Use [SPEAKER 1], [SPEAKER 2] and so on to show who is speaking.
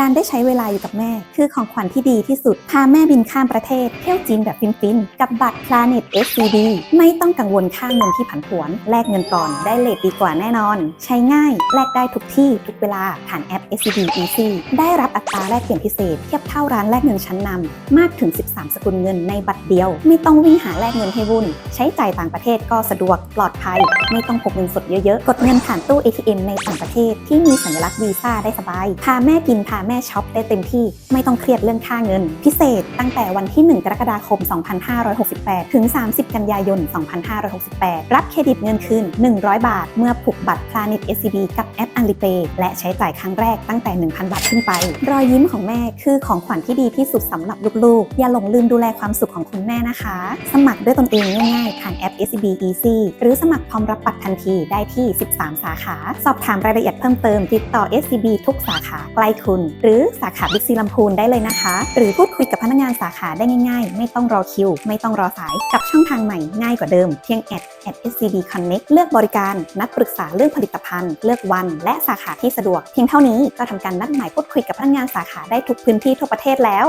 [SPEAKER 1] การได้ใช้เวลาอยู่กับแม่ คือของขวัญที่ดีที่สุด พาแม่บินข้ามประเทศ เที่ยวจีนแบบฟินๆ กับบัตร Planet SCB ไม่ต้องกังวลค่าเงินที่ผันผวน แลกเงินก่อนได้เลทดีกว่าแน่นอน ใช้ง่าย แลกได้ทุกที่ทุกเวลาผ่านแอป SCB Easy ได้รับอัตราแลกเปลี่ยนพิเศษ เทียบเท่าร้านแลกเงินชั้นนำมากถึง 13 สกุลเงินในบัตรเดียว ไม่ต้องวิ่งหาแลกเงินให้วุ่น ใช้จ่ายต่างประเทศก็สะดวกปลอดภัย ไม่ต้องพกเงินสดเยอะๆ กดเงินผ่านตู้ ATM ในต่างประเทศที่มีสัญลักษณ์วีซ่าได้สบาย พาแม่กินพาแม่ช็อปได้เต็มที่ ไม่ต้องเครียดเรื่องค่าเงิน พิเศษตั้งแต่วันที่ 1 กรกฎาคม 2568 ถึง 30 กันยายน 2568 รับเครดิตเงินคืน 100 บาท เมื่อผูกบัตร Planet SCB กับแอป Alipay และใช้จ่ายครั้งแรกตั้งแต่ 1,000 บาทขึ้นไป รอยยิ้มของแม่คือของขวัญที่ดีที่สุดสำหรับลูกๆ อย่าหลงลืมดูแลความสุขของคุณแม่นะคะ สมัครด้วยตนเองง่ายๆผ่านแอป SCB Easy หรือสมัครพร้อมรับบัตรทันทีได้ที่ 13 สาขา สอบถามรายละเอียดเพิ่มเติมติดต่อ SCB ทุกสาขาใกล้คุณหรือสาขาบิ๊กซีลำพูนได้เลยนะคะ หรือพูดคุยกับพนักงานสาขาได้ง่าย ๆ ไม่ต้องรอคิว ไม่ต้องรอสาย กับช่องทางใหม่ง่ายกว่าเดิม เพียงแอดแอด SCB Connect เลือกบริการ นัดปรึกษาเรื่องผลิตภัณฑ์ เลือกวัน และสาขาที่สะดวก เพียงเท่านี้ก็ทำการนัดหมายพูดคุยกับพนักงานสาขาได้ทุกพื้นที่ทั่วประเทศแล้ว